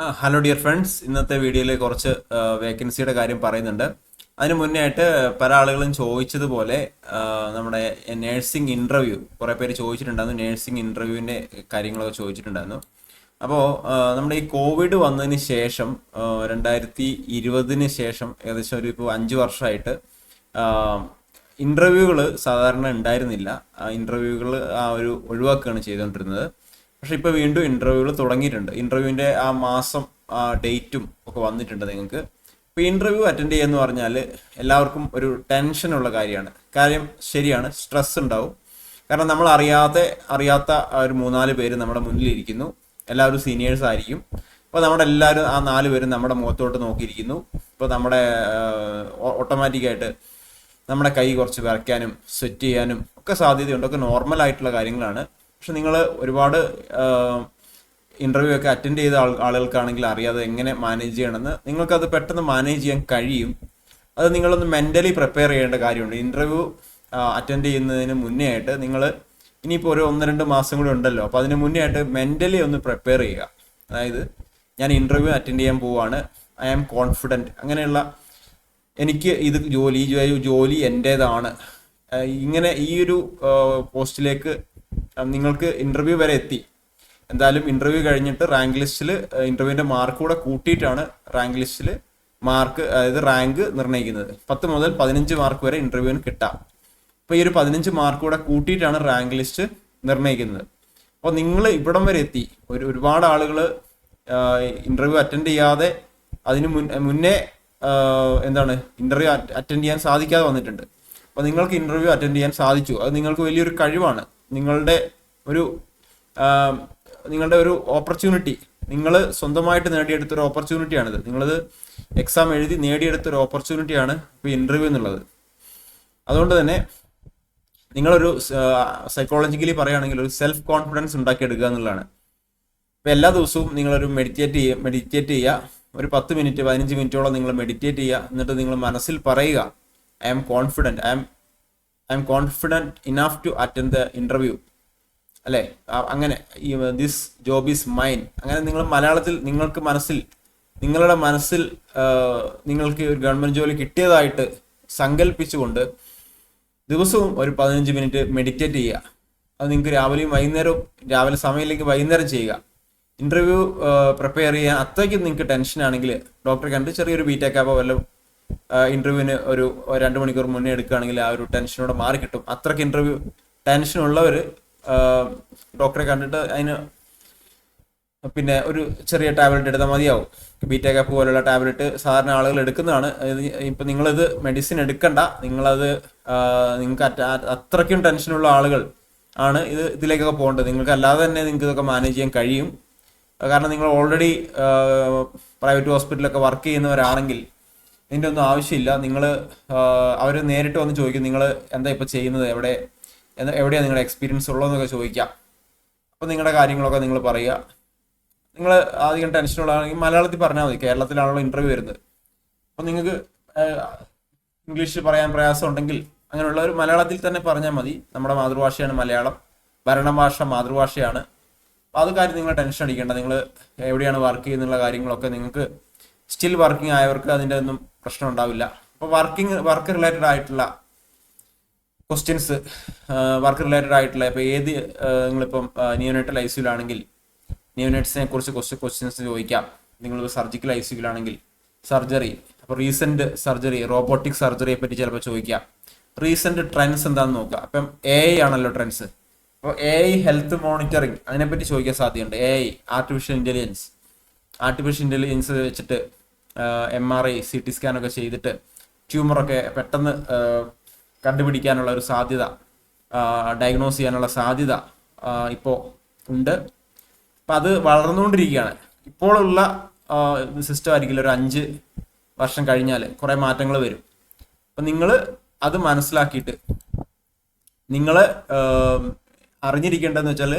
Hello dear friends. ഇന്നത്തെ വീഡിയോയിൽ കുറച്ച് വേക്കൻസിയുടെ കാര്യം പറയുന്നുണ്ട്. അതിന് മുന്നേ ആയിട്ട് പല ആളുകളും ചോദിച്ചതുപോലെ നമ്മുടെ നേഴ്സിംഗ് ഇന്റർവ്യൂ കുറേ പേര് ചോദിച്ചിട്ടുണ്ടായിരുന്നു നേഴ്സിംഗ് ഇന്റർവ്യൂവിന്റെ കാര്യങ്ങളൊക്കെ ചോദിച്ചിട്ടുണ്ടായിരുന്നു. അപ്പോൾ നമ്മുടെ ഈ കോവിഡ് വന്നതിന് ശേഷം രണ്ടായിരത്തി ഇരുപതിന് ശേഷം ഏകദേശം ഒരു ഇപ്പോൾ അഞ്ച് വർഷമായിട്ട് ഇന്റർവ്യൂകൾ സാധാരണ ഉണ്ടായിരുന്നില്ല. ഇന്റർവ്യൂകൾ ആ ഒരു ഒഴിവാക്കുകയാണ് ചെയ്തുകൊണ്ടിരുന്നത്. പക്ഷെ ഇപ്പോൾ വീണ്ടും ഇന്റർവ്യൂകൾ തുടങ്ങിയിട്ടുണ്ട്. ഇന്റർവ്യൂവിന്റെ ആ മാസം ആ ഡേറ്റും ഒക്കെ വന്നിട്ടുണ്ട് നിങ്ങൾക്ക്. ഇപ്പോൾ ഇന്റർവ്യൂ അറ്റൻഡ് ചെയ്യുക എന്ന് പറഞ്ഞാൽ എല്ലാവർക്കും ഒരു ടെൻഷനുള്ള കാര്യമാണ്. കാര്യം ശരിയാണ് സ്ട്രെസ് ഉണ്ടാവും. കാരണം നമ്മൾ അറിയാതെ അറിയാത്ത ഒരു മൂന്നാൽ പേര് നമ്മുടെ മുന്നിലിരിക്കുന്നു. എല്ലാവരും സീനിയേഴ്സ് ആയിരിക്കും. അപ്പോൾ നമ്മുടെ എല്ലാവരും ആ നാല് പേരും നമ്മുടെ മുഖത്തോട്ട് നോക്കിയിരിക്കുന്നു. ഇപ്പോൾ നമ്മുടെ ഓട്ടോമാറ്റിക്കായിട്ട് നമ്മുടെ കൈ കുറച്ച് വിറയ്ക്കാനും സെറ്റ് ചെയ്യാനും ഒക്കെ സാധ്യതയുണ്ട്. ഒക്കെ നോർമൽ ആയിട്ടുള്ള കാര്യങ്ങളാണ്. പക്ഷെ നിങ്ങൾ ഒരുപാട് ഇന്റർവ്യൂ ഒക്കെ അറ്റൻഡ് ചെയ്ത ആളുകൾക്കാണെങ്കിൽ അറിയാതെ എങ്ങനെ മാനേജ് ചെയ്യണമെന്ന് നിങ്ങൾക്കത് പെട്ടെന്ന് മാനേജ് ചെയ്യാൻ കഴിയും. അത് നിങ്ങളൊന്ന് മെന്റലി പ്രിപ്പയർ ചെയ്യേണ്ട കാര്യമുണ്ട്. ഇന്റർവ്യൂ അറ്റൻഡ് ചെയ്യുന്നതിന് മുന്നേ ആയിട്ട് നിങ്ങൾ ഇനിയിപ്പോൾ ഒരു ഒന്ന് രണ്ട് മാസം കൂടി ഉണ്ടല്ലോ അപ്പോൾ അതിന് മുന്നേ ആയിട്ട് മെന്റലി ഒന്ന് പ്രിപ്പയർ ചെയ്യുക. അതായത് ഞാൻ ഇന്റർവ്യൂ അറ്റൻഡ് ചെയ്യാൻ പോവുകയാണ് ഐ ആം കോൺഫിഡന്റ് അങ്ങനെയുള്ള എനിക്ക് ഇത് ജോലി ജോലി എന്റേതാണ്. ഇങ്ങനെ ഈ ഒരു പോസ്റ്റിലേക്ക് നിങ്ങൾക്ക് ഇന്റർവ്യൂ വരെ എത്തി. എന്തായാലും ഇന്റർവ്യൂ കഴിഞ്ഞിട്ട് റാങ്ക് ലിസ്റ്റിൽ ഇന്റർവ്യൂവിന്റെ മാർക്ക് കൂടെ കൂട്ടിയിട്ടാണ് റാങ്ക് ലിസ്റ്റിൽ മാർക്ക് അതായത് റാങ്ക് നിർണയിക്കുന്നത്. പത്ത് മുതൽ പതിനഞ്ച് മാർക്ക് വരെ ഇന്റർവ്യൂവിന് കിട്ടാം. അപ്പോൾ ഈ ഒരു പതിനഞ്ച് മാർക്ക് കൂടെ കൂട്ടിയിട്ടാണ് റാങ്ക് ലിസ്റ്റ് നിർണയിക്കുന്നത്. അപ്പോൾ നിങ്ങൾ ഇവിടം വരെ എത്തി. ഒരു ഒരുപാട് ആളുകൾ ഇന്റർവ്യൂ അറ്റൻഡ് ചെയ്യാതെ അതിന് മുൻ മുന്നേ എന്താണ് ഇന്റർവ്യൂ അറ്റൻഡ് ചെയ്യാൻ സാധിക്കാതെ വന്നിട്ടുണ്ട്. അപ്പോൾ നിങ്ങൾക്ക് ഇന്റർവ്യൂ അറ്റൻഡ് ചെയ്യാൻ സാധിച്ചു. അത് നിങ്ങൾക്ക് വലിയൊരു കഴിവാണ്. നിങ്ങളുടെ ഒരു നിങ്ങളുടെ ഒരു ഓപ്പർച്യൂണിറ്റി നിങ്ങൾ സ്വന്തമായിട്ട് നേടിയെടുത്ത ഒരു ഓപ്പർച്യൂണിറ്റിയാണിത് നിങ്ങളത് എക്സാം എഴുതി നേടിയെടുത്ത ഒരു ഓപ്പർച്യൂണിറ്റിയാണ് ഇപ്പോൾ ഇന്റർവ്യൂ എന്നുള്ളത്. അതുകൊണ്ട് തന്നെ നിങ്ങളൊരു സൈക്കോളജിക്കലി പറയുകയാണെങ്കിൽ ഒരു സെൽഫ് കോൺഫിഡൻസ് ഉണ്ടാക്കിയെടുക്കുക എന്നുള്ളതാണ്. ഇപ്പോൾ എല്ലാ ദിവസവും നിങ്ങളൊരു മെഡിറ്റേറ്റ് ചെയ്യുക മെഡിറ്റേറ്റ് ചെയ്യുക. ഒരു പത്ത് മിനിറ്റ് പതിനഞ്ച് മിനിറ്റോളം നിങ്ങൾ മെഡിറ്റേറ്റ് ചെയ്യുക. എന്നിട്ട് നിങ്ങൾ മനസ്സിൽ പറയുക I am confident I am I'm confident enough to attend the interview അല്ലേ അങ്ങനെ ദിസ് ജോബ് ഈസ് മൈൻ അങ്ങനെ നിങ്ങൾ മലയാളത്തിൽ നിങ്ങൾക്ക് മനസ്സിൽ നിങ്ങളുടെ മനസ്സിൽ നിങ്ങൾക്ക് ഒരു ഗവൺമെന്റ് ജോലി കിട്ടിയതായിട്ട് സങ്കല്പിച്ചുകൊണ്ട് ദിവസവും ഒരു പതിനഞ്ച് മിനിറ്റ് മെഡിറ്റേറ്റ് ചെയ്യുക. അത് നിങ്ങൾക്ക് രാവിലെയും വൈകുന്നേരവും രാവിലെ സമയമില്ലെങ്കിൽ വൈകുന്നേരം ചെയ്യുക. ഇന്റർവ്യൂ പ്രിപ്പയർ ചെയ്യാൻ അത്രയ്ക്കും നിങ്ങൾക്ക് ടെൻഷൻ ആണെങ്കിൽ ഡോക്ടറെ കണ്ട് ചെറിയൊരു ബീറ്റേക്കാപ്പോ വല്ല ഇന്റർവ്യൂവിന് ഒരു രണ്ടു മണിക്കൂർ മുന്നേ എടുക്കുകയാണെങ്കിൽ ആ ഒരു ടെൻഷനോടെ മാറി കിട്ടും. അത്രയ്ക്ക് ഇന്റർവ്യൂ ടെൻഷൻ ഉള്ളവർ ഡോക്ടറെ കണ്ടിട്ട് അതിന് പിന്നെ ഒരു ചെറിയ ടാബ്ലറ്റ് എടുത്താൽ മതിയാവും. ബീറ്റാ കാപ്പ് പോലുള്ള ടാബ്ലറ്റ് സാധാരണ ആളുകൾ എടുക്കുന്നതാണ്. ഇപ്പം നിങ്ങളിത് മെഡിസിൻ എടുക്കണ്ട. നിങ്ങളത് നിങ്ങൾക്ക് അത്രയ്ക്കും ടെൻഷനുള്ള ആളുകൾ ആണ് ഇത് ഇതിലേക്കൊക്കെ പോകേണ്ടത്. നിങ്ങൾക്ക് അല്ലാതെ തന്നെ നിങ്ങൾക്ക് ഇതൊക്കെ മാനേജ് ചെയ്യാൻ കഴിയും. കാരണം നിങ്ങൾ ഓൾറെഡി പ്രൈവറ്റ് ഹോസ്പിറ്റലൊക്കെ വർക്ക് ചെയ്യുന്നവരാണെങ്കിൽ ഇതിന്റെ ഒന്നും ആവശ്യമില്ല നിങ്ങൾ അവർ നേരിട്ട് വന്ന് ചോദിക്കും നിങ്ങൾ എന്താ ഇപ്പോൾ ചെയ്യുന്നത് എവിടെ എവിടെയാണ് നിങ്ങളുടെ എക്സ്പീരിയൻസ് ഉള്ളതെന്നൊക്കെ ചോദിക്കാം. അപ്പോൾ നിങ്ങളുടെ കാര്യങ്ങളൊക്കെ നിങ്ങൾ പറയുക. നിങ്ങൾ അധികം ടെൻഷനുള്ളതാണെങ്കിൽ മലയാളത്തിൽ പറഞ്ഞാൽ മതി കേരളത്തിലാണല്ലോ ഇന്റർവ്യൂ വരുന്നത്. അപ്പോൾ നിങ്ങൾക്ക് ഇംഗ്ലീഷ് പറയാൻ പ്രയാസം ഉണ്ടെങ്കിൽ അങ്ങനെയുള്ള ഒരു മലയാളത്തിൽ തന്നെ പറഞ്ഞാൽ മതി. നമ്മുടെ മാതൃഭാഷയാണ് മലയാളം. ഭരണഭാഷ മാതൃഭാഷയാണ്. അപ്പോൾ അത് കാര്യം നിങ്ങൾ ടെൻഷൻ അടിക്കേണ്ട. നിങ്ങൾ എവിടെയാണ് വർക്ക് ചെയ്യുന്നുള്ള കാര്യങ്ങളൊക്കെ നിങ്ങൾക്ക് സ്റ്റിൽ വർക്കിംഗ് ആയവർക്ക് അതിന്റെ ഒന്നും പ്രശ്നം ഉണ്ടാവില്ല. അപ്പോൾ വർക്കിംഗ് വർക്ക് റിലേറ്റഡ് ആയിട്ടുള്ള ക്വസ്റ്റ്യൻസ് വർക്ക് റിലേറ്റഡ് ആയിട്ടുള്ള ഇപ്പോൾ ഏത് നിങ്ങളിപ്പം നിയോനൈറ്റൽ ഐ സിയിലാണെങ്കിൽ നിയോനൈറ്റ്സിനെ കുറിച്ച് കുറച്ച് ക്വസ്റ്റ്യൻസ് ചോദിക്കാം. നിങ്ങൾ സർജിക്കൽ ഐ സിയിലാണെങ്കിൽ സർജറി അപ്പോൾ റീസെന്റ് സർജറി റോബോട്ടിക് സർജറിയെ പറ്റി ചിലപ്പോൾ ചോദിക്കാം. റീസെന്റ് ട്രെൻഡ്സ് എന്താണെന്ന് നോക്കുക. അപ്പം എ ഐ ആണല്ലോ ട്രെൻഡ്സ് അപ്പോൾ എ ഐ ഹെൽത്ത് മോണിറ്ററിങ് അതിനെപ്പറ്റി ചോദിക്കാൻ സാധ്യതയുണ്ട്. A I artificial intelligence artificial intelligence വെച്ചിട്ട് M R I C T scan ഒക്കെ ചെയ്തിട്ട് ട്യൂമറൊക്കെ പെട്ടെന്ന് കണ്ടുപിടിക്കാനുള്ള ഒരു സാധ്യത ഡയഗ്നോസ് ചെയ്യാനുള്ള സാധ്യത ഇപ്പോൾ ഉണ്ട്. അപ്പം അത് വളർന്നുകൊണ്ടിരിക്കുകയാണ്. ഇപ്പോഴുള്ള സിസ്റ്റം ആയിരിക്കില്ല ഒരു അഞ്ച് വർഷം കഴിഞ്ഞാൽ കുറേ മാറ്റങ്ങൾ വരും. അപ്പം നിങ്ങൾ അത് മനസ്സിലാക്കിയിട്ട് നിങ്ങൾ അറിഞ്ഞിരിക്കേണ്ടതെന്ന് വെച്ചാൽ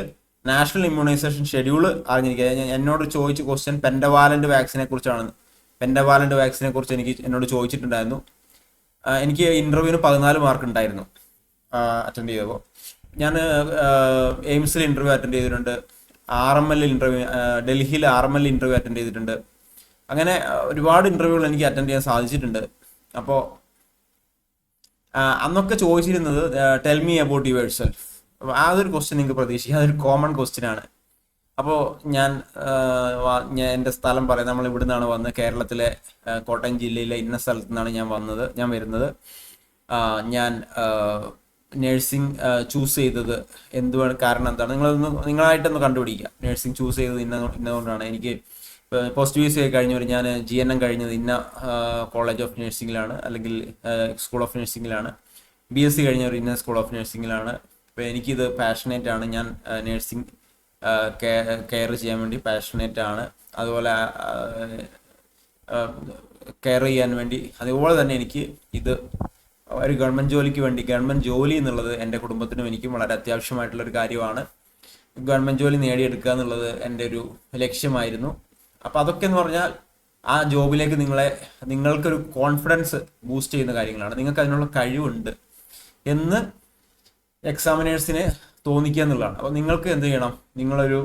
നാഷണൽ ഇമ്മ്യൂണൈസേഷൻ ഷെഡ്യൂൾ അറിഞ്ഞിരിക്കുക. എന്നോട് ചോദിച്ച ക്വസ്റ്റ്യൻ പെൻഡവാലന്റ് വാക്സിനെ കുറിച്ചാണ് പെൻഡവാലന്റ് വാക്സിനെ കുറിച്ച് എനിക്ക് എന്നോട് ചോദിച്ചിട്ടുണ്ടായിരുന്നു. എനിക്ക് ഇന്റർവ്യൂവിന് പതിനാല് മാർക്ക് ഉണ്ടായിരുന്നു അറ്റൻഡ് ചെയ്തപ്പോൾ. ഞാൻ എയിംസിൽ ഇന്റർവ്യൂ അറ്റൻഡ് ചെയ്തിട്ടുണ്ട് ആർ എം എൽ ഇന്റർവ്യൂ ഡൽഹിയിൽ R M L interview attend ചെയ്തിട്ടുണ്ട്. അങ്ങനെ ഒരുപാട് ഇന്റർവ്യൂകൾ എനിക്ക് അറ്റൻഡ് ചെയ്യാൻ സാധിച്ചിട്ടുണ്ട്. അപ്പോൾ അന്നൊക്കെ ചോദിച്ചിരുന്നത് ടെൽ മീ അബൌട്ട് യുവർ അതൊരു ക്വസ്റ്റ്യൻ നിങ്ങൾക്ക് പ്രതീക്ഷിക്കുക അതൊരു കോമൺ ക്വസ്റ്റ്യൻ ആണ്. അപ്പോൾ ഞാൻ ഞാൻ എന്റെ സ്ഥലം പറയാം. നമ്മൾ ഇവിടെ നിന്നാണ് വന്നത്. കേരളത്തിലെ കോട്ടയം ജില്ലയിലെ ഇന്ന സ്ഥലത്തു നിന്നാണ് ഞാൻ വന്നത് ഞാൻ വരുന്നത്. ഞാൻ നഴ്സിംഗ് ചൂസ് ചെയ്തത് എന്തുവാണ് കാരണം എന്താണ്? നിങ്ങളൊന്ന് നിങ്ങളായിട്ടൊന്ന് കണ്ടുപിടിക്കുക. നഴ്സിംഗ് ചൂസ് ചെയ്തത് ഇന്ന ഇന്നതുകൊണ്ടാണ്. എനിക്ക് പോസ്റ്റ് ബി സി കഴിഞ്ഞവർ ഞാൻ ജി എൻ എം കഴിഞ്ഞത് ഇന്ന കോളേജ് ഓഫ് നഴ്സിംഗിലാണ് അല്ലെങ്കിൽ സ്കൂൾ ഓഫ് നഴ്സിംഗിലാണ് ബി എസ് സി കഴിഞ്ഞവർ ഇന്ന സ്കൂൾ ഓഫ് നഴ്സിംഗിലാണ് അപ്പോൾ എനിക്കിത് പാഷനേറ്റ് ആണ്. ഞാൻ നഴ്സിംഗ് കെയർ ചെയ്യാൻ വേണ്ടി പാഷനേറ്റ് ആണ്. അതുപോലെ കെയർ ചെയ്യാൻ വേണ്ടി അതുപോലെ തന്നെ എനിക്ക് ഇത് ഒരു ഗവൺമെന്റ് ജോലിക്ക് വേണ്ടി ഗവൺമെന്റ് ജോലി എന്നുള്ളത് എന്റെ കുടുംബത്തിനും എനിക്കും വളരെ അത്യാവശ്യമായിട്ടുള്ള ഒരു കാര്യമാണ്. ഗവൺമെന്റ് ജോലി നേടിയെടുക്കുക എന്നുള്ളത് എന്റെ ഒരു ലക്ഷ്യമായിരുന്നു. അപ്പോൾ അതൊക്കെ എന്ന് പറഞ്ഞാൽ ആ ജോബിലേക്ക് നിങ്ങളെ നിങ്ങൾക്കൊരു കോൺഫിഡൻസ് ബൂസ്റ്റ് ചെയ്യുന്ന കാര്യങ്ങളാണ്. നിങ്ങൾക്ക് അതിനുള്ള കഴിവുണ്ട്. എന്ന് എക്സാമിനേഴ്സിന് തോന്നിക്കുക എന്നുള്ളതാണ്. അപ്പോൾ നിങ്ങൾക്ക് എന്ത് ചെയ്യണം? നിങ്ങളൊരു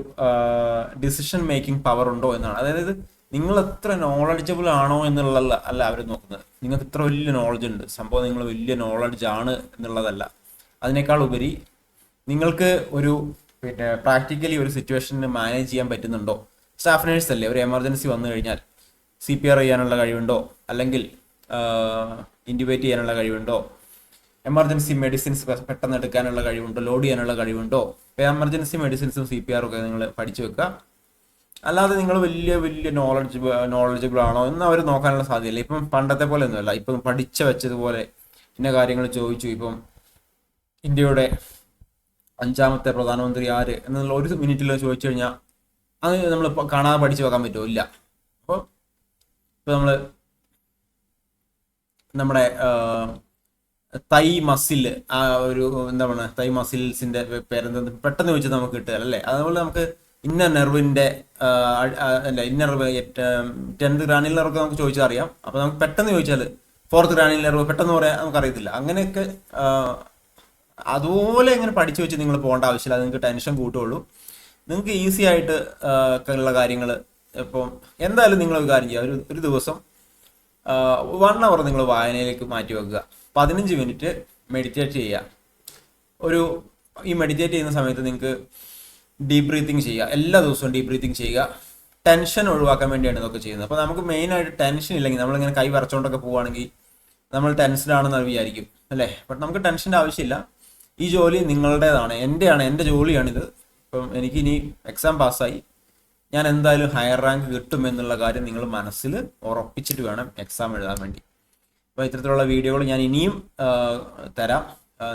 ഡിസിഷൻ മേക്കിംഗ് പവർ ഉണ്ടോ എന്നാണ്. അതായത് നിങ്ങൾ എത്ര നോളജബിൾ ആണോ എന്നുള്ളതല്ല അല്ല അവർ നോക്കുന്നത്. നിങ്ങൾക്ക് ഇത്ര വലിയ നോളജ് ഉണ്ട്. സംഭവം നിങ്ങൾ വലിയ നോളജ് ആണ് എന്നുള്ളതല്ല. അതിനേക്കാൾ ഉപരി നിങ്ങൾക്ക് ഒരു പിന്നെ പ്രാക്ടിക്കലി ഒരു സിറ്റുവേഷന് മാനേജ് ചെയ്യാൻ പറ്റുന്നുണ്ടോ? സ്റ്റാഫ് നേഴ്സ് അല്ലേ? ഒരു എമർജൻസി വന്നു കഴിഞ്ഞാൽ സി പി ആർ ചെയ്യാനുള്ള കഴിവുണ്ടോ? അല്ലെങ്കിൽ ഇന്റുബേറ്റ് ചെയ്യാനുള്ള കഴിവുണ്ടോ? എമർജൻസി മെഡിസിൻസ് പെട്ടെന്ന് എടുക്കാനുള്ള കഴിവുണ്ടോ? ലോഡ് ചെയ്യാനുള്ള കഴിവുണ്ടോ? ഇപ്പം എമർജൻസി മെഡിസിൻസും സി പി ആറും ഒക്കെ നിങ്ങൾ പഠിച്ചു വെക്കുക അല്ലാതെ നിങ്ങൾ വലിയ വലിയ നോളജ് നോളജബിൾ ആണോ? എന്ന് അവർ നോക്കാനുള്ള സാധ്യതയില്ല. ഇപ്പം പണ്ടത്തെ പോലെ ഒന്നുമല്ല ഇപ്പം പഠിച്ച വെച്ചതുപോലെ ഇന്ന കാര്യങ്ങൾ ചോദിച്ചു. ഇപ്പം ഇന്ത്യയുടെ അഞ്ചാമത്തെ പ്രധാനമന്ത്രി ആര് എന്നുള്ള ഒരു മിനിറ്റിൽ ചോദിച്ചു കഴിഞ്ഞാൽ അത് നമ്മൾ കാണാതെ പഠിച്ചു വെക്കാൻ പറ്റുമോ? ഇല്ല. അപ്പോൾ ഇപ്പോൾ നമ്മൾ നമ്മുടെ തൈ മസിൽ ആ ഒരു എന്താ പറയുക തൈ മസിൽസിന്റെ പേരെന്താ പെട്ടെന്ന് ചോദിച്ചാൽ നമുക്ക് കിട്ടുക അല്ലേ? അതുപോലെ നമുക്ക് ഇന്നർ നെർവിന്റെ അല്ല ഇന്നർ ടെൻത്ത് ഗ്രാനിൽ നെർവൊക്കെ നമുക്ക് ചോദിച്ചാൽ അറിയാം. അപ്പൊ നമുക്ക് പെട്ടെന്ന് ചോദിച്ചാൽ ഫോർത്ത് ഗ്രാനിൽ നെർവ് പെട്ടെന്ന് പറയാൻ നമുക്ക് അറിയത്തില്ല. അങ്ങനെയൊക്കെ അതുപോലെ ഇങ്ങനെ പഠിച്ചു വെച്ച് നിങ്ങൾ പോകേണ്ട ആവശ്യമില്ല. അത് നിങ്ങൾക്ക് ടെൻഷൻ കൂട്ടുള്ളൂ നിങ്ങൾക്ക് ഈസി ആയിട്ട് ഉള്ള കാര്യങ്ങൾ ഇപ്പം എന്തായാലും നിങ്ങൾ ഒരു കാര്യം ചെയ്യുക ഒരു ഒരു ദിവസം വൺ അവർ നിങ്ങൾ വായനയിലേക്ക് മാറ്റി വെക്കുക. പതിനഞ്ച് മിനിറ്റ് മെഡിറ്റേറ്റ് ചെയ്യുക. ഒരു ഈ മെഡിറ്റേറ്റ് ചെയ്യുന്ന സമയത്ത് നിങ്ങൾക്ക് ഡീപ് ബ്രീത്തിങ് ചെയ്യുക. എല്ലാ ദിവസവും ഡീപ് ബ്രീത്തിങ് ചെയ്യുക. ടെൻഷൻ ഒഴിവാക്കാൻ വേണ്ടിയാണ് ഇതൊക്കെ ചെയ്യുന്നത്. അപ്പോൾ നമുക്ക് മെയിനായിട്ട് ടെൻഷൻ ഇല്ലെങ്കിൽ നമ്മളിങ്ങനെ കൈ വരച്ചുകൊണ്ടൊക്കെ പോവുകയാണെങ്കിൽ നമ്മൾ ടെൻഷൻ ആണെന്ന് വിചാരിക്കും അല്ലേ? ബട്ട് നമുക്ക് ടെൻഷന്റെ ആവശ്യമില്ല. ഈ ജോലി നിങ്ങളുടേതാണ്. എന്റെയാണ് എന്റെ ജോലിയാണിത്. ഇപ്പം എനിക്കിനി എക്സാം പാസ്സായി. ഞാൻ എന്തായാലും ഹയർ റാങ്ക് കിട്ടും എന്നുള്ള കാര്യം നിങ്ങൾ മനസ്സിൽ ഉറപ്പിച്ചിട്ട് വേണം എക്സാം എഴുതാൻ വേണ്ടി. അപ്പോൾ ഇത്തരത്തിലുള്ള വീഡിയോകൾ ഞാൻ ഇനിയും തരാം.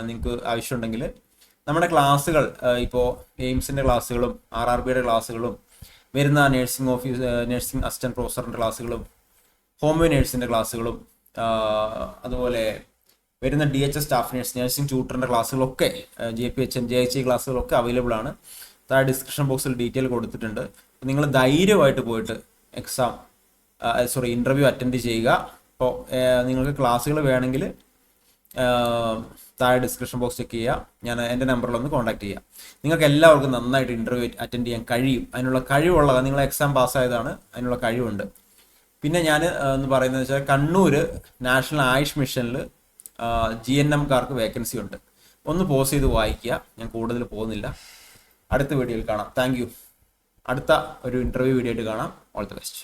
നിങ്ങൾക്ക് ആവശ്യമുണ്ടെങ്കിൽ. നമ്മുടെ ക്ലാസ്സുകൾ ഇപ്പോൾ എയിംസിന്റെ ക്ലാസ്സുകളും ആർ ആർ ബിയുടെ ക്ലാസ്സുകളും വരുന്ന നഴ്സിംഗ് ഓഫീസ് നഴ്സിംഗ് അസിസ്റ്റന്റ് പ്രൊഫസറിന്റെ ക്ലാസ്സുകളും ഹോമിയോ നേഴ്സിന്റെ ക്ലാസ്സുകളും അതുപോലെ വരുന്ന D H S staff nurse nursing ട്യൂട്ടറിന്റെ ക്ലാസ്സുകളൊക്കെ J P H N J H ക്ലാസ്സുകളൊക്കെ അവൈലബിൾ ആണ്. താഴെ ഡിസ്ക്രിപ്ഷൻ ബോക്സിൽ ഡീറ്റെയിൽ കൊടുത്തിട്ടുണ്ട്. നിങ്ങൾ ധൈര്യമായിട്ട് പോയിട്ട് എക്സാം സോറി ഇന്റർവ്യൂ അറ്റൻഡ് ചെയ്യുക. അപ്പോൾ നിങ്ങൾക്ക് ക്ലാസ്സുകൾ വേണമെങ്കിൽ താഴെ ഡിസ്ക്രിപ്ഷൻ ബോക്സ് ചെക്ക് ചെയ്യുക ഞാൻ എന്റെ നമ്പറിലൊന്ന് കോൺടാക്ട് ചെയ്യുക നിങ്ങൾക്ക് എല്ലാവർക്കും നന്നായിട്ട് ഇന്റർവ്യൂ അറ്റൻഡ് ചെയ്യാൻ കഴിയും. അതിനുള്ള കഴിവുള്ളത് നിങ്ങൾ എക്സാം പാസ്സായതാണ് അതിനുള്ള കഴിവുണ്ട്. പിന്നെ ഞാൻ എന്ന് പറയുന്നത് വെച്ചാൽ കണ്ണൂർ നാഷണൽ ആയുഷ് മിഷനിൽ ജി എൻ എംകാർക്ക് വേക്കൻസി ഉണ്ട്. ഒന്ന് പോസ് ചെയ്ത് വായിക്കുക. ഞാൻ കൂടുതൽ പോകുന്നില്ല. അടുത്ത വീഡിയോയിൽ കാണാം. താങ്ക് അടുത്ത ഒരു ഇന്റർവ്യൂ വീഡിയോ ആയിട്ട് കാണാം. All the best